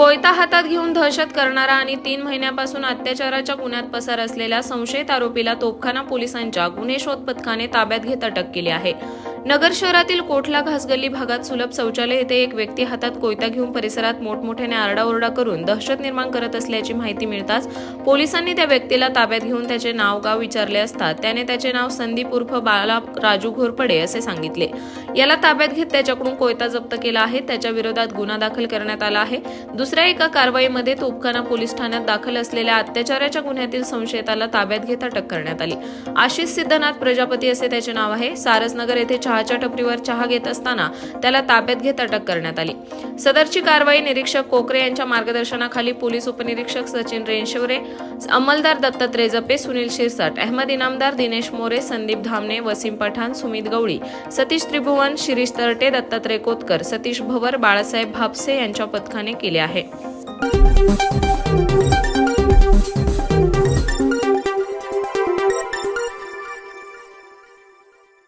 कोयता हातात घेऊन दहशत करणारा आणि तीन महिन्यापासून अत्याचाराच्या गुन्ह्यात पसार असलेल्या संशयित आरोपीला तोपखाना पोलिसांच्या गुन्हे शोध पथकाने ताब्यात घेत अटक केली आहे. नगर शहरातील कोठला घासगल्ली भागात सुलभ शौचालय येथे एक व्यक्ती हातात कोयता घेऊन परिसरात मोठमोठ्याने आरडाओरडा करून दहशत निर्माण करत असल्याची माहिती मिळताच पोलिसांनी त्या व्यक्तीला ताब्यात घेऊन त्याचे नाव गाव विचारले असता त्याने त्याचे नाव संदीप उर्फ बाला राजू घोरपडे असे सांगितले. याला ताब्यात घेत त्याच्याकडून कोयता जप्त केला आहे. त्याच्या विरोधात गुन्हा दाखल करण्यात आला आहे. दुसऱ्या एका कारवाईमध्ये तोपखाना पोलीस ठाण्यात दाखल असलेल्या अत्याचाराच्या गुन्ह्यातील संशयिताला ताब्यात घेत अटक करण्यात आली. आशिष सिद्धनाथ प्रजापती असे त्याचे नाव आहे. सारसनगर येथे चहाच्या टपरीवर चहा घेत असताना त्याला ताब्यात घेत अटक करण्यात आली. सदरची कारवाई निरीक्षक कोकरे यांच्या मार्गदर्शनाखाली पोलीस उपनिरीक्षक सचिन रेनशिवरे अंमलदार दत्तात्रय जपे सुनील शिरसाट अहमद इनामदार दिनेश मोरे संदीप धामणे वसीम पठाण सुमित गवळी सतीश त्रिभुवन शिरीष तरटे दत्तात्रय कोतकर सतीश भवर बाळासाहेब भापसे यांच्या पथकाने केले आहे.